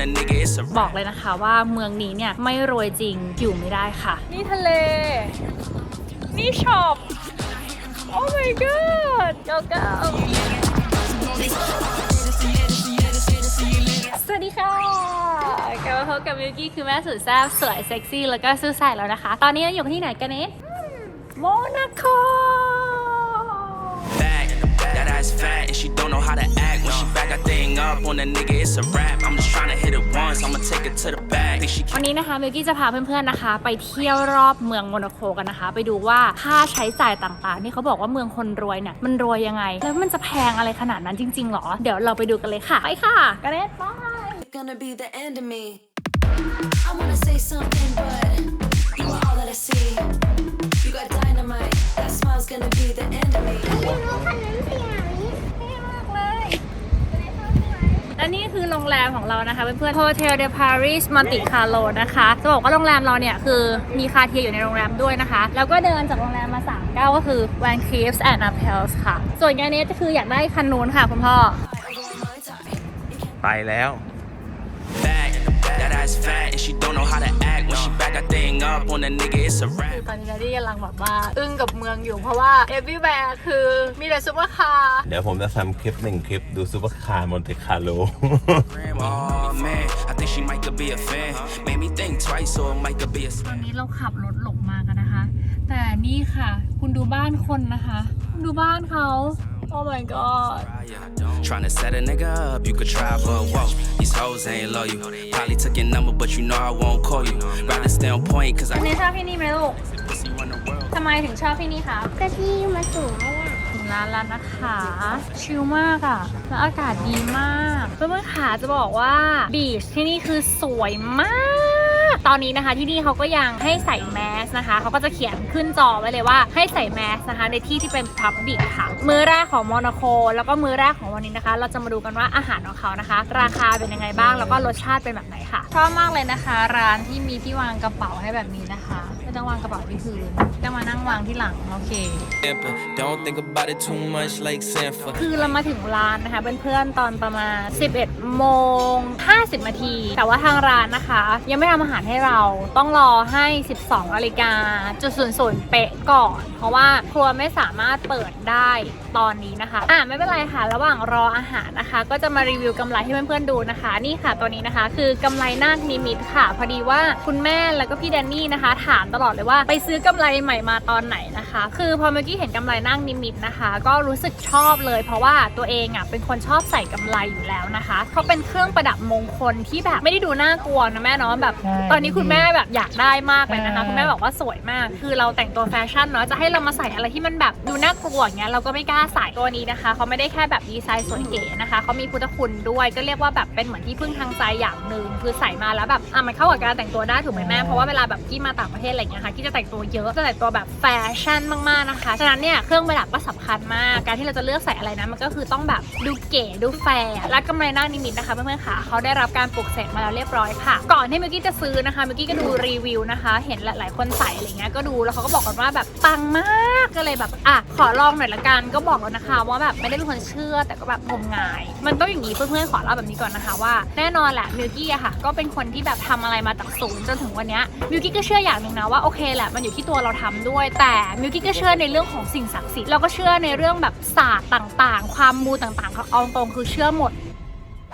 on a nigga, it's a บอกเลยนะคะว่าเมืองนี้เนี่ยไม่รวยจริงอยู่ไม่ได้ค่ะ นี่ทะเล นี่ช็อป โอ้ my god เก้าเก้าสวัสดีค่ะกลับมาพบกับมิวกี้คือแม่สุดแซ่บสวยเซ็กซี่แล้วก็ซื่อสัตย์แล้วนะคะ ตอนนี้เราอยู่ที่ไหนกันเนสโมนาโค bag. That ass fat and she don't know how to act. When she back that thing up on a nigga, it's a rap. I'm just trying to hit it once, I'ma take it to the bag. Think she วันนี้นะคะมิวกี้จะพาเพื่อนๆนะคะ ไปเที่ยวรอบเมืองโมนาโคกันนะคะ ไปดูว่าค่าใช้จ่ายต่างๆที่เขาบอกว่าเมืองคนรวยเนี่ยมันรวยยังไง แล้วมันจะแพงอะไรขนาดนั้นจริงๆหรอ เดี๋ยวเราไปดูกันเลยค่ะไปค่ะกันเนตไป gonna be the end of me. I wanna say something, but I see. You got dynamite, that smile's gonna be the end of me. และนี่คือโรงแรมของเรานะคะเพื่อนๆ Hotel de Paris Monte Carlo นะคะ จะบอกว่าโรงแรมเราเนี่ยคือมีคาเทียอยู่ในโรงแรมด้วยนะคะ แล้วก็เดินจากโรงแรมมา3ก้าวก็คือ Van Cleef and Arpels ค่ะ ส่วนงานนี้ก็คืออยากได้คันนู้นค่ะคุณพ่อไปแล้ว bag. That ass fat and she don't know how to act. When she back that thing up on a nigga, it's a rap. ตอนนี้นาดี้กำลังแบบว่า อึ้งกับเมืองอยู่เพราะว่า everywhere คือมีแต่ซุปเปอร์คาร์เดี๋ยวผมจะทำคลิปหนึ่งคลิปดูซูเปอร์คาร์มอนเตคาร์โล Oh man, I think she might could be a fan. Made me think twice, so it might could be a ตอนนี้เราขับรถหลงมากันนะคะ แต่นี่ค่ะ คุณดูบ้านคนนะคะ คุณดูบ้านเขา oh my god Trying to set a nigga up, you could try, but whoa, these hoes ain't love you. Probably took your number, but you know I won't call you. Rather stay on point, cause อัน I นี้ชอบที่นี่ไหมลูก pussy run the world. ทำไมถึงชอบที่นี่คะก็ที่มาสูงแล้วล่ะถึงร้านแล้วนะคะ ชิลมากอะ่ะ แล้วอากาศดีมาก เพื่อนๆขาจะบอกว่าบีชที่นี่คือสวยมาก ตอนนี้นะคะที่นี่เขาก็ยังให้ใส่แมสนะคะ เขาก็จะเขียนขึ้นจอไว้เลยว่าให้ใส่แมสนะคะ ในที่ที่เป็นพับบิกค่ะ มื้อแรกของโมนาโค แล้วก็มื้อแรกของวันนี้นะคะ เราจะมาดูกันว่าอาหารของเขานะคะ ราคาเป็นยังไงบ้าง แล้วก็รสชาติเป็นแบบ ค่ะ ชอบมากเลยนะคะ ร้านที่มีที่วางกระเป๋าให้แบบนี้นะคะ ไม่ต้องวางกระเป๋าที่พื้นจะมานั่งวางที่หลังโอเค Don't think about it too much like Sanford. คือเรามาถึงร้านนะคะเพื่อนๆตอนประมาณ 11 โมง 50นาที แต่ว่าทางร้านนะคะ ยังไม่ทำอาหารให้เราต้องรอให้ 12นาฬิกาจุดศูนย์ศูนย์เป๊ะก่อน เพราะว่าครัวไม่สามารถเปิดได้ตอนนี้นะคะ อะไม่เป็นไรค่ะ ระหว่างรออาหารนะคะ ก็จะมารีวิวกำไรให้เพื่อนๆดูนะคะ นี่ค่ะตัวนี้นะคะ คือกำไรนาคนิมิตค่ะ พอดีว่าคุณแม่แล้วก็พี่แดนนี่นะคะ ถามตลอดเลยว่าไปซื้อกำไรใหม่มาตอนไหนนะคะ คือพอเมื่อกี้เห็นกำไรนาคนิมิตนะคะ ก็รู้สึกชอบเลย เพราะว่าตัวเองอะเป็นคนชอบใส่กำไรอยู่แล้วนะคะเขาเป็นเครื่องประดับมงคลที่แบบไม่ได้ดูน่ากลัวนะแม่เนาะแบบ ตอนนี้คุณแม่แบบอยากได้มากเลยนะคะคุณแม่บอกว่าสวยมาก คือเราแต่งตัวแฟชั่นเนาะจะให้เรามาใส่อะไรที่มันแบบดูน่ากลัวอย่างเงี้ยเราก็ไม่กล้าใส่ตัวนี้นะคะเขาไม่ได้แค่แบบดีไซน์สวยเก๋นะคะเขามีพุทธคุณด้วยก็เรียกว่าแบบเป็นเหมือนที่พึ่งทางใจอย่างหนึ่งคือใส่มาแล้วแบบอะมันเข้ากับการแต่งตัวได้ถูกไหมแม่เพราะว่าเวลาแบบกี้มาต่างประเทศอะไรอย่างเงี้ยค่ะกี้จะแต่งตัวเยอะจะแต่งตัวแบบแฟชั่นมากๆนะคะฉะนั้นเนี่ยเครื่องประดับก็สำคัญมากการที่เราจะเลือกใส่อะไรนะมันก็คือต้องแบบดูเก๋ดูแฟร์และกำไรหน้านิมิตนะคะเพื่อนๆค่ะเขาได้รับการปลุกเสกมาแล้วเรียบร้อยค่ะ ก่อนที่เมื่อกี้จะซื้อนะคะเมื่อกี้ก็ดูรีวิวนะคะ เห็นหลายๆคนใส่อะไรเงี้ยก็ดูแล้วเขาก็บอกกันว่าแบบปังมากก็เลยแบบอะขอลองหน่อยละกันก็บอกแล้วนะคะ ว่าแบบไม่ได้เป็นคนเชื่อแต่ก็แบบงมงาย มันต้องอย่างนี้เพื่อนๆขอเล่าแบบนี้ก่อนนะคะว่าแน่นอนแหละมิวกี้อะค่ะก็เป็นคนที่แบบทำอะไรมาจากศูนย์จนถึงวันนี้มิวกี้ก็เชื่ออย่างหนึ่งนะว่าโอเคแหละมันอยู่ที่ตัวเราทำด้วย แต่มิวกี้ก็เชื่อในเรื่องของสิ่งศักดิ์สิทธิ์เราก็เชื่อในเรื่องแบบศาสตร์ต่าง ๆ ความมูต่างๆเอาตรงคือเชื่อหมด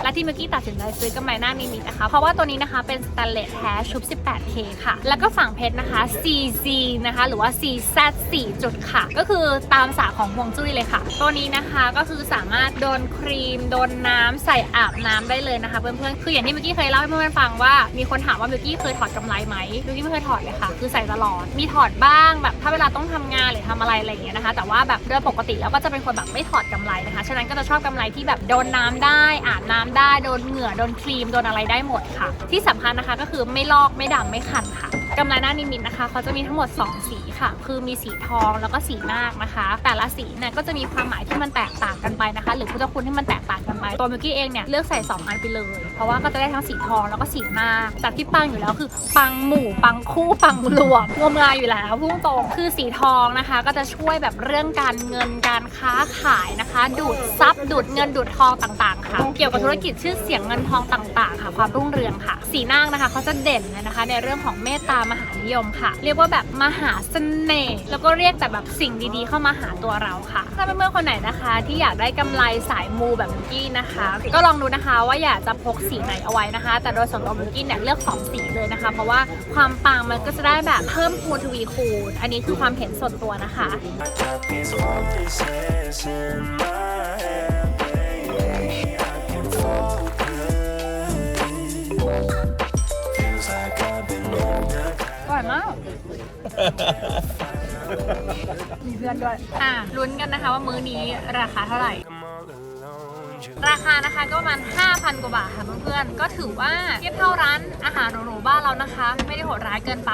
และที่เมื่อกี้ตัดสินใจซื้อกำไรหน้านิมินะคะ เพราะว่าตัวนี้นะคะเป็นสแตนเลสแท้ชุบ 18K ค่ะ แล้วก็ฝั่งเพชรนะคะ CZ นะคะ หรือว่า CZ 4จุดค่ะ ก็คือตามสาของฮวงจุ้ยเลยค่ะ ตัวนี้นะคะก็คือสามารถโดนครีม โดนน้ำใส่อาบน้ำได้เลยนะคะเพื่อนๆ คืออย่างที่เมื่อกี้เคยเล่าให้เพื่อนๆฟังว่ามีคนถามว่าเมื่อกี้เคยถอดกำไรไหมเมื่อกี้ไม่เคยถอดเลยค่ะ คือใส่ตลอด มีถอดบ้างแบบถ้าเวลาต้องทำงานหรือทำอะไรอะไรอย่างเงี้ยนะคะ แต่ว่าแบบโดยปกติแล้วก็จะเป็นคนแบบไม่ถอดกำไรนะคะ ฉะนั้นก็จะชอบกำไรที่แบบโดนน้ำได้อาบน้ำได้โดนเหงื่อโดนครีมโดนอะไรได้หมดค่ะ ที่สำคัญนะคะก็คือไม่ลอกไม่ดำไม่คันค่ะกำไรหน้านิมิตนะคะเขาจะมีทั้งหมด 2 สีค่ะ คือมีสีทองแล้วก็สีนาคนะคะ แต่ละสีเนี่ยก็จะมีความหมายที่มันแตกต่างกันไปนะคะ หรือพุทธคุณที่มันแตกต่างกันไปตัวมิกกี้เองเนี่ยเลือกใส่ 2 อันไปเลย เพราะว่าก็จะได้ทั้งสีทองแล้วก็สีหน้าจากที่ปังอยู่แล้วคือ ปังหมู่ปังคู่ปังรวมงมงายอยู่แล้วพุ่งตรงคือสีทองนะคะ ก็จะช่วยแบบเรื่องการเงินการค้าขายนะคะ ดูดซับดูดเงินดูดทองต่างๆ ค่ะ เกี่ยวกับธุรกิจชื่อเสียงเงินทองต่างๆ ค่ะ ความรุ่งเรืองค่ะ สีนางนะคะเขาจะเด่นเลยนะคะ ในเรื่องของเมตตามหานิยมค่ะ เรียกว่าแบบมหาเสน่ห์แล้วก็เรียกแต่แบบสิ่งดีๆ เข้ามาหาตัวเราค่ะ ถ้าเพื่อนๆคนไหนนะคะ ที่อยากได้กำไรสายมูแบบมิกกี้นะคะ ก็ลองดูนะคะว่าอยากจะพกสีไหนเอาไว้นะคะ แต่โดยส่วนตัวมิกกี้เนี่ยเลือกสองสีเลยนะคะ เพราะว่าความปังมันก็จะได้แบบเพิ่มคูณทวีคูณ อันนี้คือความเห็นส่วนตัวนะคะ อร่อยมาก มีเพื่อนด้วย อะลุ้นกันนะคะว่ามื้อนี้ราคาเท่าไหร่ ราคานะคะก็ประมาณ 5,000 กว่าบาทค่ะเพื่อนๆ ก็ถือว่าเทียบเท่าร้านอาหารหรูๆบ้านเรานะคะ ไม่ได้โหดร้ายเกินไป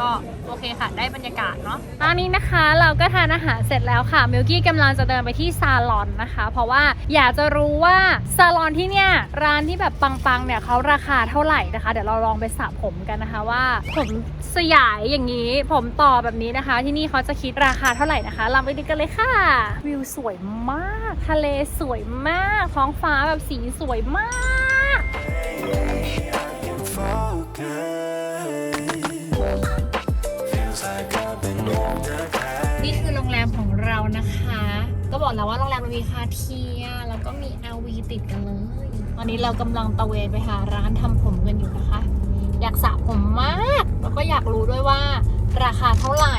ก็ โอเคค่ะ ได้บรรยากาศเนาะตอนนี้นะคะเราก็ทานอาหารเสร็จแล้วค่ะมิลกี้กำลังจะเดินไปที่ซาลอนนะคะ เพราะว่าอยากจะรู้ว่าซาลอนที่เนี่ยร้านที่แบบปังๆเนี่ยเขาราคาเท่าไหร่นะคะ เดี๋ยวเราลองไปสระผมกันนะคะว่า ผมสยายอย่างนี้ผมต่อแบบนี้นะคะ ที่นี่เขาจะคิดราคาเท่าไหร่นะคะเราไปดูกันเลยค่ะ วิวสวยมาก ทะเลสวยมาก ท้องฟ้าแบบสีสวยมากนี่ บอกแล้วว่าโรงแรมมันมีคาเทีย แล้วก็มี LV ติดกันเลยตอนนี้เรากำลังตะเวนไปหาร้านทำผมกันอยู่นะคะ อยากสระผมมาก แล้วก็อยากรู้ด้วยว่าราคาเท่าไหร่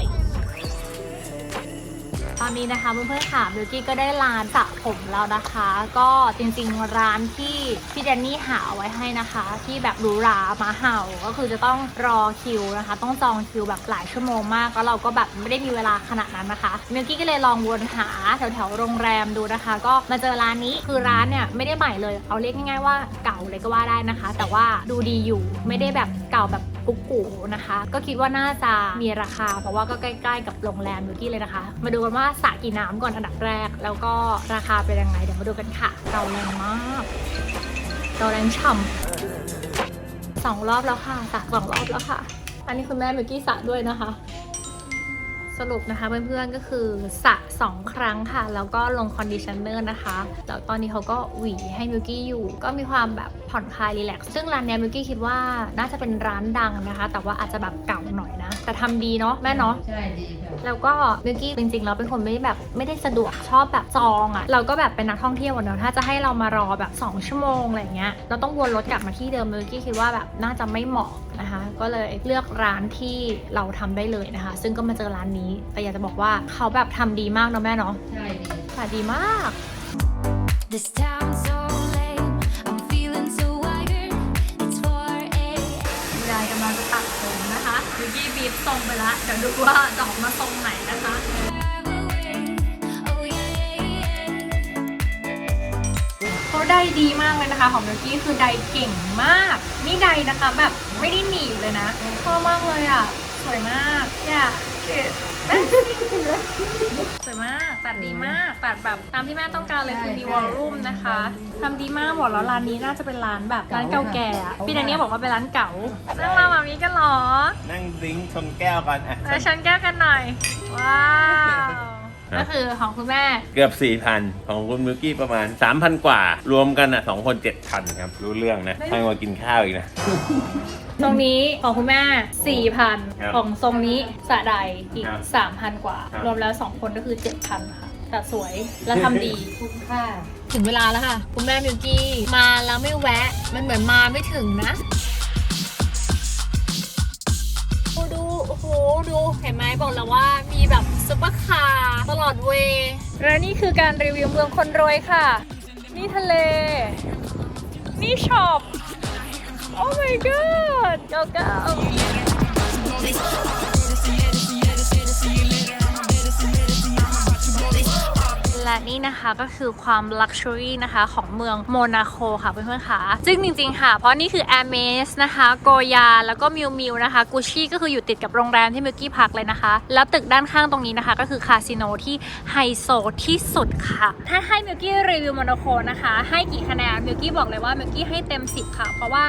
ตอนนี้นะคะเพื่อนๆค่ะบิวกี้ก็ได้ร้านสระผมแล้วนะคะ ก็จริงๆร้านที่พี่แดนนี่หาเอาไว้ให้นะคะ ที่แบบหรูหรามาเห่าก็คือจะต้องรอคิวนะคะ ต้องจองคิวแบบหลายชั่วโมงมากแล้วเราก็แบบไม่ได้มีเวลาขนาดนั้นนะคะบิวกี้ก็เลยลองวนหาแถวๆโรงแรมดูนะคะ ก็มาเจอร้านนี้คือร้านเนี่ยไม่ได้ใหม่เลย เอาเรียกง่ายๆว่าเก่าเลยก็ว่าได้นะคะ แต่ว่าดูดีอยู่ไม่ได้แบบเก่าแบบ กุ๊กกูนะคะ ก็คิดว่าน่าจะมีราคา เพราะว่าก็ใกล้ ๆ กับโรงแรมบิวกี้เลยนะคะ มาดูกันว่าสระกี่น้ำก่อนอันดับแรก แล้วก็ราคาเป็นยังไงเดี๋ยวมาดูกันค่ะเราแรงมากเราแรงฉ่ำสองรอบแล้วค่ะสระสองรอบแล้วค่ะ อันนี้คุณแม่บิวกี้สระด้วยนะคะสรุปนะคะเพื่อนๆก็คือสระสองครั้งค่ะ แล้วก็ลงคอนดิชเนอร์นะคะ แล้วตอนนี้เขาก็หวีให้มิวกี้อยู่ ก็มีความแบบผ่อนคลายรีแลกซ์ซึ่งร้านเนี้ยมิวกี้คิดว่าน่าจะเป็นร้านดังนะคะ แต่ว่าอาจจะแบบเก่าหน่อยนะ แต่ทำดีเนาะแม่เนาะ ใช่ดีค่ะ แล้วก็มิวกี้จริงๆเราเป็นคนไม่ได้แบบไม่ได้สะดวกชอบแบบจองอะ่ะ เราก็แบบเป็นนักท่องเที่ยวอะเนอะถ้าจะให้เรามารอแบบ 2 ชั่วโมงอะไรเงี้ยเราต้องวนรถกลับมาที่เดิมมิวกี้คิดว่าแบบน่าจะไม่เหมาะนะคะ ก็เลยเลือกร้านที่เราทำได้เลยนะคะ ซึ่งก็มาเจอร้านนี้ แต่อยากจะบอกว่าเขาแบบทำดีมากเนาะแม่เนาะใช่ดีขายดีมาก This town's so งไปละเดี๋ยวดูว่าจะออกมาทรงไหนนะคะเขาได้ดีมากเลยนะคะ ของมิวกี้คือได้เก่งมาก นี่ได้นะคะแบบไม่ได้หนีบเลยนะชอบมากเลยอะ สวยมากอย่าเก็บสวยมาก ตัดดีมาก ตัดแบบตามที่แม่ต้องการเลยคือมีวอลลุ่มนะคะทำดีมากบอกแล้วร้านนี้น่าจะเป็นร้านแบบร้านเก่าแก่อะพี่แดนนี่บอกว่าเป็นร้านเก่านั่งมาแบบนี้กันเหรอ นั่งดิ้งชนแก้วกันอะเออชนแก้วกันหน่อย ว้าว ก็คือของคุณแม่เกือบ 4,000 ของคุณมิวกี้ประมาณ 3,000 กว่า รวมกันอะสองคน 7,000 ครับ รู้เรื่องนะให้มากินข้าวอีกนะ ตรงนี้ของคุณแม่ครับ4,000ของทรงนี้สะใดอีก ครับ3,000 กว่า ครับ รวมแล้ว 2 คนก็คือ 7,000 ค่ะ แต่สวยและทำดี คุ้มค่า ถึงเวลาแล้วค่ะ คุณแม่มิวกี้มาแล้วไม่แวะ มันเหมือนมาไม่ถึงนะดูดู โอ้โห ดู เห็นไหมบอกแล้วว่ามีแบบซุปเปอร์ค และนี่คือการรีวิวเมืองคนรวยค่ะ นี่ทะเล นี่ช็อป โอ้ my god เก้าเก้า และนี่นะคะก็คือความลักชัวรี่นะคะของเมืองโมนาโคค่ะเพื่อนๆค่ะซึ่งจริงๆค่ะ เพราะนี่คือ a อ r m e s นะคะโกยาแล้วก็มิวมิวนะคะกุชชี่ก็คืออยู่ติดกับโรงแรมที่มิวกี้พักเลยนะคะ แล้วตึกด้านข้างตรงนี้นะคะ ก็คือคาสิโนที่ไฮโซที่สุดค่ะ ถ้าให้มิวกี้รีวิวโมนาโคนะคะ ให้กี่คะแนนมิวกี้บอกเลยว่ามิวกี้ให้เต็ม 10 ค่ะ เพราะว่า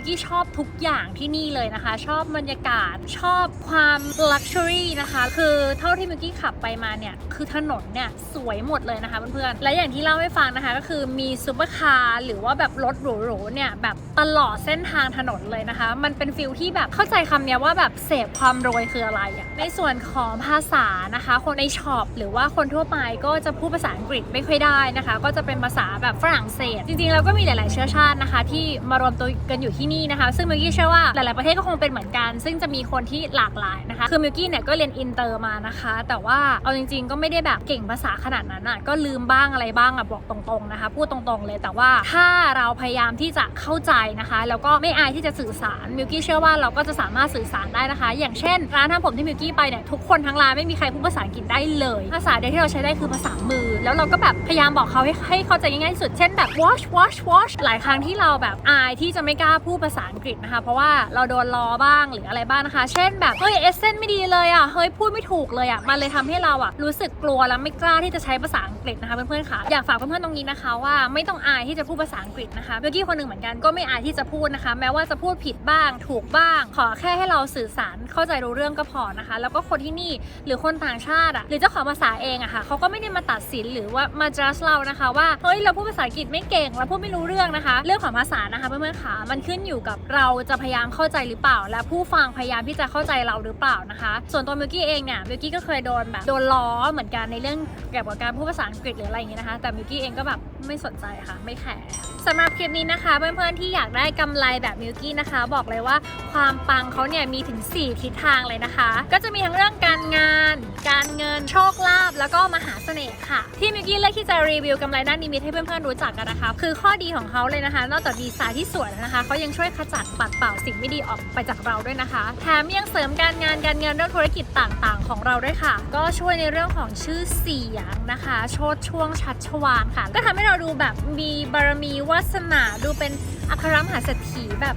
วกี้ชอบทุกอย่างที่นี่เลยนะคะ ชอบบรรยากาศ ชอบความลักชัวรี่นะคะ คือเท่าที่มิวกี้ขับไปมาเนี่ย คือถนนเนี่ยสวยหมดเลยนะคะเพื่อนๆ และอย่างที่เล่าให้ฟังนะคะ ก็คือมีซูเปอร์คาร์หรือว่าแบบรถหรูๆเนี่ยแบบตลอดเส้นทางถนนเลยนะคะ มันเป็นฟิลที่แบบเข้าใจคำเนี้ยว่าแบบเสพความรวยคืออะไรอะในส่วนของภาษานะคะ คนในช็อปหรือว่าคนทั่วไปก็จะพูดภาษาอังกฤษไม่ค่อยได้นะคะ ก็จะเป็นภาษาแบบฝรั่งเศส จริงๆแล้วก็มีหลาย ๆเชื้อชาตินะคะ ที่มารวมตัวกันอยู่ที่นี่นะคะ ซึ่งมิวกี้เชื่อว่าหลาย ๆ ประเทศก็คงเป็นเหมือนกัน ซึ่งจะมีคนที่หลากหลายนะคะ คือมิวกี้เนี่ยก็เรียนอินเตอร์มานะคะ แต่ว่าเอาจริง ๆ ก็ไม่ได้แบบเก่งภาษาขนาดนั้นอะ ก็ลืมบ้างอะไรบ้างอะบอกตรง ๆ นะคะ พูดตรง ๆ เลย แต่ว่าถ้าเราพยายามที่จะเข้าใจนะคะ แล้วก็ไม่อายที่จะสื่อสาร มิวกี้เชื่อว่าเราก็จะสามารถสื่อสารได้นะคะ อย่างเช่น ร้านทำผมที่มิวกี้ไปเนี่ยทุกคนทั้งร้านไม่มีใครพูดภาษาอังกฤษได้เลย ภาษาเดียวที่เราใช้ได้คือภาษามือ แล้วเราก็แบบพยายามบอกเขาให้ให้เข้าใจง่ายๆที่สุด เช่นแบบ wash wash wash หลายครั้งที่เราแบบอายที่จะไม่กล้าพูดภาษาอังกฤษนะคะ เพราะว่าเราโดนล้อบ้างหรืออะไรบ้างนะคะ เช่นแบบ เฮ้ยเอเซนไม่ดีเลยอะ เฮ้ยพูดไม่ถูกเลยอะ มันเลยทำให้เราอะรู้สึกกลัวแล้วไม่กล้าที่จะใช้ภาษาอัง กฤษนะคะเพื่อนๆค่ะอยากฝากเพื่อนๆตรงนี้นะคะว่าไม่ต้องอายที่จะพูดภาษาอังกฤษนะคะเมื่อกี้คนหนึ่งเหมือนกันก็ไม่อายที่จะพูดนะคะ แม้ว่าจะพูดผิดบ้าง ถูกบ้าง ขอแค่ให้เราสื่อสารเข้าใจรู้เรื่องก็พอนะคะ แล้วก็คนที่นี่หรือคนต่างชาติอะหรือเจ้าของภาษาเองอะค่ะเขาก็ไม่ได้มาตัดสินหรือว่ามา judge เรานะคะว่าเฮ้ยเราพูดภาษาอังกฤษไม่เก่งเราพูดไม่รู้เรื่องนะคะ เรื่องของภาษานะคะเพื่อนๆค่ะมันขึ้นอยู่กับเราจะพยายามเข้าใจหรือเปล่า และผู้ฟังพยายามที่จะเข้าใจเราหรือเปล่านะคะ ส่วนตัวมิวกี้เองเนี่ยมิวกี้ก็เคยโดนแบบโดนล้อเหมือนกันในเรื่องเกี่ยวกับการพูดภาษาอังกฤษหรืออะไรอย่างเงี้ยนะคะ แต่มิวกี้เองก็แบบไม่สนใจค่ะ ไม่แคร์สำหรับคลิปนี้นะคะ เพื่อนๆที่อยากได้กำไรแบบมิวกี้นะคะ บอกเลยว่าความปังเขาเนี่ยมีถึง 4 ทิศทางเลยนะคะ ก็จะมีทั้งเรื่องการงาน การเงินโชคลาภแล้วก็มหาเสน่ห์ค่ะ ที่มิวกี้เลือกที่จะรีวิวกำไรด้านนิมิตให้เพื่อนๆรู้จักกันนะคะ คือข้อดีของเขาเลยนะคะ นอกจากดีไซน์ที่สวยแล้วนะคะเขายังช่วยขจัดปัดเป่าสิ่งไม่ดีออกไปจากเราด้วยนะคะแถมยังเสริมการงานการเงินเรื่องธุรกิจต่างๆ ของเราด้วยค่ะ ก็ช่วยในเรื่องของชื่อเสียงนะคะโชดช่วงชัดชวานค่ะ ก็ทำให้เราดูแบบมีบารมีวาสนาดูเป็นอัครมหาเศรษฐีแบบ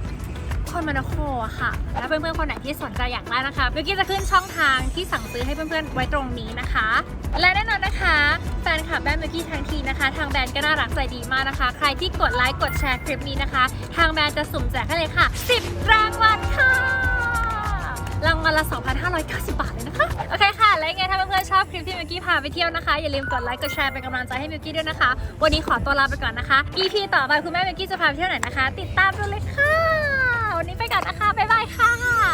คนมานโคอะค่ะ แล้วเพื่อนๆคนไหนที่สนใจอยากได้นะคะวิวกี้จะขึ้นช่องทางที่สั่งซื้อให้เพื่อนๆไว้ตรงนี้นะคะ และแน่นอนนะคะแฟนคลับแบรนด์วิวกี้ทั้งทีนะคะ ทางแบรนด์ก็น่ารักใจดีมากนะคะ ใครที่กดไลค์กดแชร์คลิปนี้นะคะ ทางแบรนด์จะสุ่มแจกให้เลยค่ะ 10 รางวัลค่ะรางวัลละ 2,590 บาทเลยนะคะ โอเคค่ะ ยังไงถ้าเพื่อนๆชอบคลิปที่มิวกี้พาไปเที่ยวนะคะ อย่าลืมกดไลค์กดแชร์เป็นกำลังใจให้มิวกี้ด้วยนะคะ วันนี้ขอตัวลาไปก่อนนะคะ EP ต่อไปคุณแม่มิวกี้จะพาไปเที่ยวไหนนะคะ ติดตามดูเลยค่ะ วันนี้ไปก่อนนะคะบ๊ายบายค่ะ